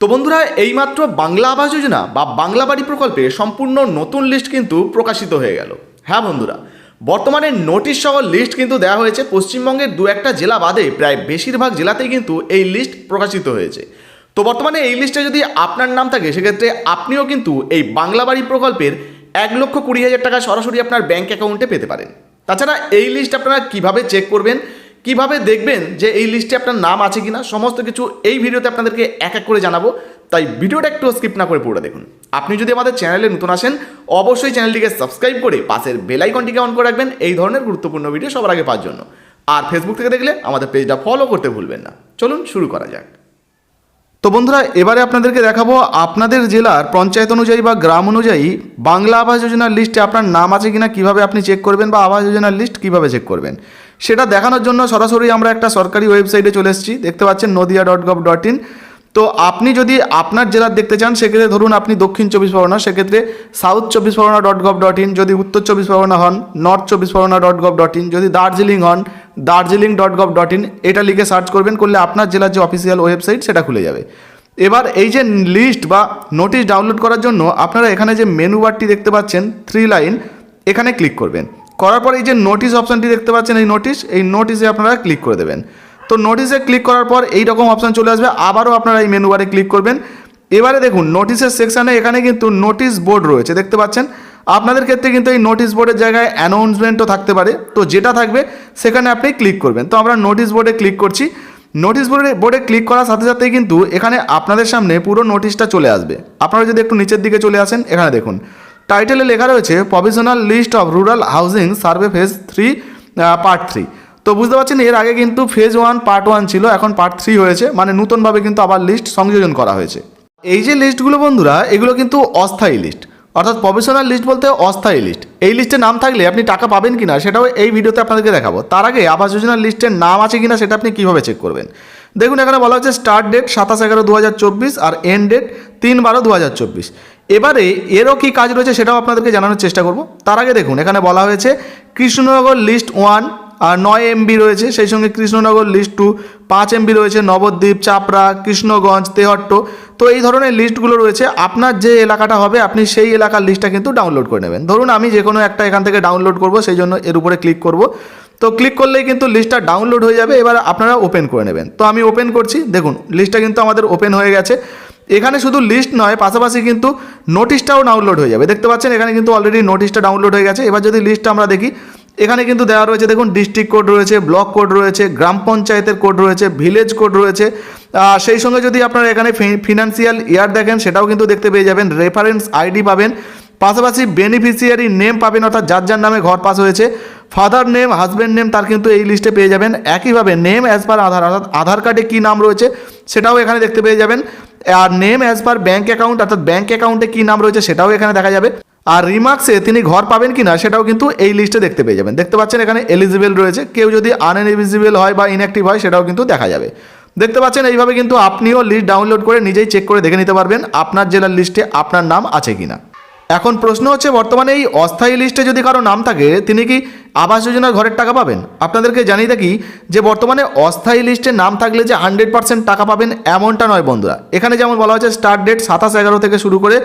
তো বন্ধুরা, এইমাত্র বাংলা আবাস যোজনা বা বাংলা বাড়ি প্রকল্পে সম্পূর্ণ নতুন লিস্ট কিন্তু প্রকাশিত হয়ে গেল। হ্যাঁ বন্ধুরা, বর্তমানে নোটিশ সহ লিস্ট কিন্তু দেওয়া হয়েছে। পশ্চিমবঙ্গের দু একটা জেলা বাদে প্রায় বেশিরভাগ জেলাতেই কিন্তু এই লিস্ট প্রকাশিত হয়েছে। তো বর্তমানে এই লিস্টে যদি আপনার নাম থাকে, সেক্ষেত্রে আপনিও কিন্তু এই বাংলা বাড়ি প্রকল্পের এক লক্ষ কুড়ি হাজার টাকা সরাসরি আপনার ব্যাঙ্ক অ্যাকাউন্টে পেতে পারেন। তাছাড়া এই লিস্ট আপনারা কীভাবে চেক করবেন? কীভাবে দেখবেন যে এই লিস্টে আপনার নাম আছে কিনা, সমস্ত কিছু এই ভিডিওতে আপনাদেরকে এক এক করে জানাব। তাই ভিডিওটা একটু স্কিপ না করে পুরো দেখুন। আপনি যদি আমাদের চ্যানেলে নতুন আসেন, অবশ্যই চ্যানেলটিকে সাবস্ক্রাইব করে পাশের বেল আইকনটিকে অন করে রাখবেন। এই ধরনের গুরুত্বপূর্ণ ভিডিও সবার আগে পাওয়ার জন্য। আর ফেসবুক থেকে দেখলে আমাদের পেজটা ফলো করতে ভুলবেন না। চলুন শুরু করা যাক। তো বন্ধুরা, এবারে আপনাদেরকে দেখাবো আপনাদের জেলার পঞ্চায়েত অনুযায়ী বা গ্রাম অনুযায়ী বাংলা আবাস যোজনার লিস্টে আপনার নাম আছে কিনা, কীভাবে আপনি চেক করবেন বা আবাস যোজনার লিস্ট কীভাবে চেক করবেন। সেটা দেখানোর জন্য সরাসরি আমরা একটা সরকারি ওয়েবসাইটে চলে এসেছি। দেখতে পাচ্ছেন Nadia dot gov dot in তো আপনি যদি আপনার জেলার দেখতে চান, সেক্ষেত্রে ধরুন আপনি দক্ষিণ চব্বিশ পরগনা, সেক্ষেত্রে সাউথ চব্বিশ Pargana dot gov dot in যদি উত্তর চব্বিশ পরগনা হন নর্থ চব্বিশ Pargana dot gov dot in যদি দার্জিলিং হন, Darjeeling dot gov dot in এটা লিখে সার্চ করবেন, করলে আপনার জেলার যে অফিসিয়াল ওয়েবসাইট সেটা খুলে যাবে। এবার এই যে লিস্ট বা নোটিশ ডাউনলোড করার জন্য আপনারা এখানে যে মেনু বারটি দেখতে পাচ্ছেন থ্রি লাইন এখানে ক্লিক করবেন। করার পর এই যে নোটিশ অপশানটি দেখতে পাচ্ছেন, এই নোটিশ এই নোটিশে আপনারা ক্লিক করে দেবেন। তো নোটিশে ক্লিক করার পর এই রকম অপশান চলে আসবে, আবারও আপনারা এই মেনু বারে ক্লিক করবেন। এবারে দেখুন নোটিশের সেকশানে এখানে কিন্তু নোটিশ বোর্ড রয়েছে, দেখতে পাচ্ছেন? আপনাদের ক্ষেত্রে কিন্তু এই নোটিশ বোর্ডের জায়গায় অ্যানাউন্সমেন্টও থাকতে পারে। তো যেটা থাকবে, সেখানে আপনি ক্লিক করবেন। তো আমরা নোটিশ বোর্ডে ক্লিক করছি। নোটিশ বোর্ডে বোর্ডে ক্লিক করার সাথে সাথেই কিন্তু এখানে আপনাদের সামনে পুরো নোটিশটা চলে আসবে। আপনারা যদি একটু নিচের দিকে চলে আসেন, এখানে দেখুন। টাইটেলে লেখা রয়েছে provisional list of rural housing survey phase three part three তো বুঝতে পারছেন, এর আগে কিন্তু ফেজ ওয়ান পার্ট ওয়ান ছিল, এখন পার্ট থ্রি হয়েছে মানে নতুনভাবে কিন্তু আবার লিস্ট সংযোজন করা হয়েছে। এই যে লিস্টগুলো বন্ধুরা, এগুলো কিন্তু অস্থায়ী লিস্ট অর্থাৎ প্রফেশনাল লিস্ট বলতে অস্থায়ী লিস্ট এই লিস্টে নাম থাকলে আপনি টাকা পাবেন কিনা, সেটাও এই ভিডিওতে আপনাদেরকে দেখাবো। তার আগে আবাস যোজনার লিস্টের নাম আছে কিনা, সেটা আপনি কীভাবে চেক করবেন? দেখুন এখানে বলা হচ্ছে স্টার্ট ডেট সাতাশ এগারো দু আর এন্ড ডেট তিন বারো দু এবারে এরও কী কাজ রয়েছে সেটাও আপনাদেরকে জানানোর চেষ্টা করব। তার আগে দেখুন, এখানে বলা হয়েছে কৃষ্ণনগর লিস্ট ওয়ান নয় এমবি রয়েছে, সেই সঙ্গে কৃষ্ণনগর লিস্ট টু পাঁচ এমবি রয়েছে, নবদ্বীপ, চাপড়া, কৃষ্ণগঞ্জ, তেহট্ট। তো এই ধরনের লিস্টগুলো রয়েছে, আপনার যে এলাকাটা হবে, আপনি সেই এলাকার লিস্টটা কিন্তু ডাউনলোড করে নেবেন। ধরুন আমি যে কোনো একটা এখান থেকে ডাউনলোড করব, সেই জন্য এর উপরে ক্লিক করব। তো ক্লিক করলেই কিন্তু লিস্টটা ডাউনলোড হয়ে যাবে, এবার আপনারা ওপেন করে নেবেন। তো আমি ওপেন করছি, দেখুন লিস্টটা কিন্তু আমাদের ওপেন হয়ে গেছে। এখানে শুধু লিস্ট নয়, পাশাপাশি কিন্তু নোটিশটাও ডাউনলোড হয়ে যাবে। দেখতে পাচ্ছেন, এখানে কিন্তু অলরেডি নোটিশটা ডাউনলোড হয়ে গেছে। এবার যদি লিস্টটা আমরা দেখি এখানে কিন্তু দেওয়া রয়েছে, দেখুন ডিস্ট্রিক্ট কোড রয়েছে ব্লক কোড রয়েছে, গ্রাম পঞ্চায়েতের কোড রয়েছে ভিলেজ কোড রয়েছে। সেই সঙ্গে যদি আপনারা এখানে ফিনান্সিয়াল ইয়ার দেখেন, সেটাও কিন্তু দেখতে পেয়ে যাবেন রেফারেন্স আইডি পাবেন। পাশাপাশি বেনিফিশিয়ারি নেম পাবেন, অর্থাৎ যার যার নামে ঘর পাস হয়েছে। ফাদার নেম হাজব্যান্ড নেম তার কিন্তু এই লিস্টে পেয়ে যাবেন। একইভাবে নেম অ্যাজ পার আধার, অর্থাৎ আধার কার্ডে কী নাম রয়েছে, সেটাও এখানে দেখতে পেয়ে যাবেন। আর name as per bank account অর্থাৎ ব্যাঙ্ক অ্যাকাউন্টে কী নাম রয়েছে, সেটাও এখানে দেখা যাবে। আর রিমার্কসে তিনি ঘর পাবেন কি না সেটাও কিন্তু এই লিস্টে দেখতে পেয়ে যাবেন। দেখতে পাচ্ছেন এখানে এলিজিবেল রয়েছে। কেউ যদি আনএলিজিবেল হয় বা ইনঅ্যাক্টিভ হয় সেটাও কিন্তু দেখা যাবে। দেখতে পাচ্ছেন এইভাবে কিন্তু আপনিও লিস্ট ডাউনলোড করে নিজেই চেক করে দেখে নিতে পারবেন আপনার জেলার লিস্টে আপনার নাম আছে কি না এখন প্রশ্ন হচ্ছে, বর্তমানে এই অস্থায়ী লিস্টে যদি কারও নাম থাকে, তিনি কি আবাস যোজনার ঘরের টাকা পাবেন। আপনাদেরকে জানিয়ে থাকি যে বর্তমানে অস্থায়ী লিস্টে নাম থাকলে যে হান্ড্রেড পার্সেন্ট টাকা পাবেন এমনটা নয় বন্ধুরা। এখানে যেমন বলা হয়েছে, স্টার্ট ডেট সাতাশ এগারো থেকে শুরু করে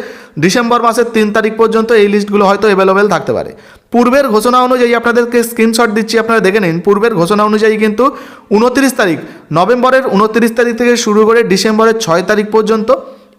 ডিসেম্বর মাসের তিন তারিখ পর্যন্ত এই লিস্টগুলো হয়তো অ্যাভেলেবেল থাকতে পারে। পূর্বের ঘোষণা অনুযায়ী আপনাদেরকে স্ক্রিনশট দিচ্ছি, আপনারা দেখে নিন। পূর্বের ঘোষণা অনুযায়ী কিন্তু উনত্রিশ তারিখ, নভেম্বরের উনত্রিশ তারিখ থেকে শুরু করে ডিসেম্বরের ছয় তারিখ পর্যন্ত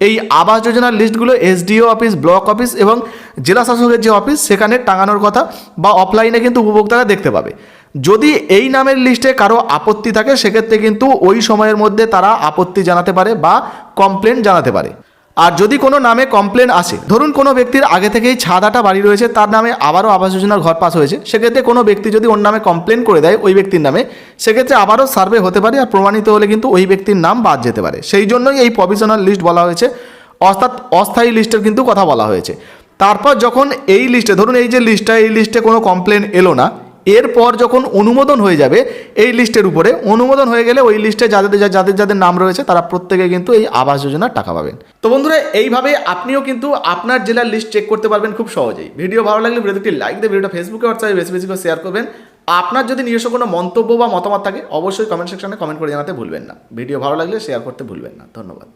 এই আবাস যোজনার লিস্টগুলো এসডিও অফিস, ব্লক অফিস এবং জেলা শাসকের যে অফিস, সেখানে টাঙানোর কথা বা অফলাইনে কিন্তু উপভোক্তারা দেখতে পাবে। যদি এই নামের লিস্টে কারও আপত্তি থাকে, সেক্ষেত্রে কিন্তু ওই সময়ের মধ্যে তারা আপত্তি জানাতে পারে বা কমপ্লেন জানাতে পারে। আর যদি কোনো নামে কমপ্লেন আসে, ধরুন কোনো ব্যক্তির আগে থেকেই ছাদাটা বাড়ি রয়েছে, তার নামে আবারও আবাস যোজনার ঘর পাস হয়েছে, সেক্ষেত্রে কোনো ব্যক্তি যদি ওর নামে কমপ্লেন করে দেয় ওই ব্যক্তির নামে, সেক্ষেত্রে আবারও সার্ভে হতে পারে আর প্রমাণিত হলে কিন্তু ওই ব্যক্তির নাম বাদ যেতে পারে। সেই জন্যই এই প্রভিশনাল লিস্ট বলা হয়েছে। অর্থাৎ অস্থায়ী লিস্টের কিন্তু কথা বলা হয়েছে। তারপর যখন এই লিস্টে ধরুন এই যে লিস্টটা এই লিস্টে কোনো কমপ্লেন এলো না, এরপর যখন অনুমোদন হয়ে যাবে, এই লিস্টের উপরে, অনুমোদন হয়ে গেলে ওই লিস্টে যাদের যাদের যাদের নাম রয়েছে, তারা প্রত্যেকে কিন্তু এই আবাস যোজনার টাকা পাবেন। তো বন্ধুরা, এইভাবে আপনিও কিন্তু আপনার জেলার লিস্ট চেক করতে পারবেন খুব সহজেই। ভিডিও ভালো লাগলে ভিডিওটি লাইক দিয়ে ভিডিওটা ফেসবুকে হোয়াটসঅ্যাপে বেশি বেশি করে শেয়ার করবেন। আপনার যদি নিজস্ব কোনো মন্তব্য বা মতামত থাকে, অবশ্যই কমেন্ট সেকশনে কমেন্ট করে জানাতে ভুলবেন না। ভিডিও ভালো লাগলে শেয়ার করতে ভুলবেন না। ধন্যবাদ।